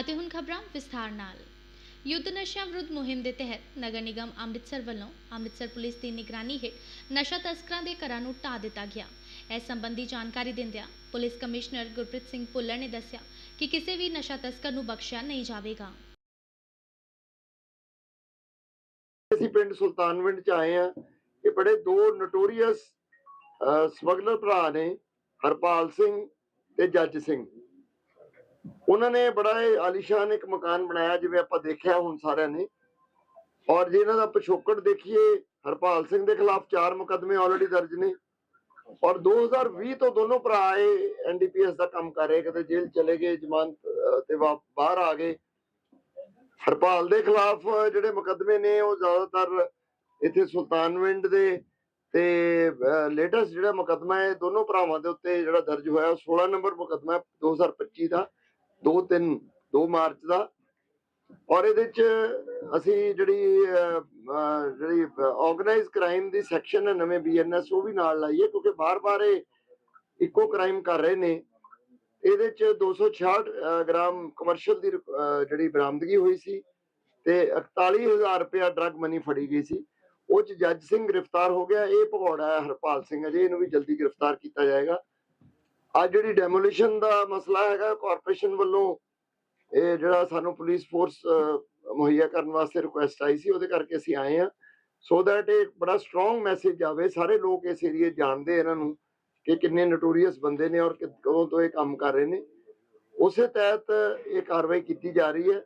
ਅਤੇ ਹੁਣ ਖਬਰਾਂ ਵਿਸਥਾਰ ਨਾਲ। ਯੁੱਧ ਨਸ਼ਾ ਵਿਰੁੱਧ ਮੁਹਿੰਮ ਦੇ ਤਹਿਤ ਨਗਰ ਨਿਗਮ ਅੰਮ੍ਰਿਤਸਰ ਵੱਲੋਂ ਅੰਮ੍ਰਿਤਸਰ ਪੁਲਿਸ ਦੀ ਨਿਗਰਾਨੀ ਹੇਠ ਨਸ਼ਾ ਤਸਕਰਾਂ ਦੇ ਘਰਾਂ ਨੂੰ ਢਾਹ ਦਿੱਤਾ ਗਿਆ। ਇਸ ਸੰਬੰਧੀ ਜਾਣਕਾਰੀ ਦਿੰਦਿਆਂ ਪੁਲਿਸ ਕਮਿਸ਼ਨਰ ਗੁਰਪ੍ਰੀਤ ਸਿੰਘ ਭੁੱਲਰ ਨੇ ਦੱਸਿਆ ਕਿ ਕਿਸੇ ਵੀ ਨਸ਼ਾ ਤਸਕਰ ਨੂੰ ਬਖਸ਼ਿਆ ਨਹੀਂ ਜਾਵੇਗਾ। ਅਸੀਂ ਪਿੰਡ ਸੁਲਤਾਨਵਿੰਡ ਚ ਆਏ ਆ ਇਹ ਬੜੇ ਦੋ ਨੋਟੋਰੀਅਸ ਸਮਗਲਰ ਭਰਾ ਨੇ, ਹਰਪਾਲ ਸਿੰਘ ਤੇ ਜੱਜ ਸਿੰਘ। ਉਹਨਾਂ ਨੇ ਬੜਾ ਹੀ ਆਲੀਸ਼ਾਨ ਇੱਕ ਮਕਾਨ ਬਣਾਇਆ, ਜਿਵੇਂ ਆਪਾਂ ਦੇਖਿਆ ਹੁਣ ਸਾਰਿਆਂ ਨੇ। ਔਰ ਜੇ ਇਹਨਾਂ ਦਾ ਪਿਛੋਕੜ ਦੇਖੀਏ, ਹਰਪਾਲ ਸਿੰਘ ਦੇ ਖਿਲਾਫ ਚਾਰ ਮੁਕੱਦਮੇ ਆਲਰੇਡੀ ਦਰਜ ਨੇ। ਔਰ 2020 ਤੋਂ ਦੋਨੋਂ ਭਰਾ ਇਹ ਐਨਡੀਪੀਐਸ ਦਾ ਕੰਮ ਕਰ ਰਹੇ, ਕਿਤੇ ਜੇਲ੍ਹ ਚਲੇ ਗਏ, ਜ਼ਮਾਨਤ ਤੇ ਬਾਹਰ ਆ ਗਏ। ਹਰਪਾਲ ਦੇ ਖਿਲਾਫ ਜਿਹੜੇ ਮੁਕੱਦਮੇ ਨੇ, ਉਹ ਜ਼ਿਆਦਾਤਰ ਇੱਥੇ ਸੁਲਤਾਨਵਿੰਡ ਦੇ ਤੇ ਲੇਟੈਸਟ ਜਿਹੜਾ ਮੁਕੱਦਮਾ ਹੈ, ਦੋਨੋਂ ਭਰਾਵਾਂ ਦੇ ਉੱਤੇ ਜਿਹੜਾ ਦਰਜ ਹੋਇਆ, ਉਹ 16 ਨੰਬਰ ਮੁਕੱਦਮਾ ਹੈ 2025 ਦਾ। 2 3 2 ਮਾਰਚ ਦਾ। ਔਰ ਇਹਦੇ ਚ ਅਸੀਂ ਜਿਹੜੀ ਜਿਹੜੀ ਆਰਗੇਨਾਈਜ਼ ਕ੍ਰਾਈਮ ਦੀ ਸੈਕਸ਼ਨ ਹੈ ਨਵੇਂ ਬੀਐਨਐਸ ਉਹ ਵੀ ਨਾਲ ਲਾਈਏ ਕਿਉਂਕਿ ਬਾਰ-ਬਾਰ ਇਹ ਇੱਕੋ ਕ੍ਰਾਈਮ ਕਰ ਰਹੇ ਨੇ। ਇਹਦੇ ਚ 266 ਗ੍ਰਾਮ ਕਮਰਸ਼ੀਅਲ ਦੀ ਜਿਹੜੀ ਬਰਾਮਦਗੀ ਹੋਈ ਸੀ ਤੇ 41000 ਰੁਪਇਆ ਡਰਗ ਮਨੀ ਫੜੀ ਗਈ ਸੀ। ਉਹ ਚ ਜੱਜ ਸਿੰਘ ਗ੍ਰਿਫਤਾਰ ਹੋ ਗਿਆ। ਇਹ ਭਗੌੜਾ ਹਰਪਾਲ ਸਿੰਘ ਅਜੇ ਇਹਨੂੰ ਵੀ ਜਲਦੀ ਗ੍ਰਿਫਤਾਰ ਕੀਤਾ ਜਾਏਗਾ। ਅੱਜ ਜਿਹੜੀ ਡੈਮੋਲੀਸ਼ਨ ਦਾ ਮਸਲਾ ਹੈਗਾ ਕਾਰਪੋਰੇਸ਼ਨ ਵੱਲੋਂ ਇਹ ਜਿਹੜਾ ਸਾਨੂੰ ਪੁਲਿਸ ਫੋਰਸ ਮੁਹੱਈਆ ਕਰਨ ਵਾਸਤੇ ਰਿਕੁਐਸਟ ਆਈ ਸੀ, ਉਹਦੇ ਕਰਕੇ ਅਸੀਂ ਆਏ ਆ ਸੋ ਦੈਟ ਇਹ ਬੜਾ ਸਟਰੋਂਗ ਮੈਸੇਜ ਆਵੇ, ਸਾਰੇ ਲੋਕ ਇਸ ਏਰੀਏ ਜਾਣਦੇ ਇਹਨਾਂ ਨੂੰ ਕਿ ਕਿੰਨੇ ਨਟੋਰੀਅਸ ਬੰਦੇ ਨੇ ਔਰ ਕਦੋਂ ਤੋਂ ਇਹ ਕੰਮ ਕਰ ਰਹੇ ਨੇ। ਉਸੇ ਤਹਿਤ ਇਹ ਕਾਰਵਾਈ ਕੀਤੀ ਜਾ ਰਹੀ ਹੈ।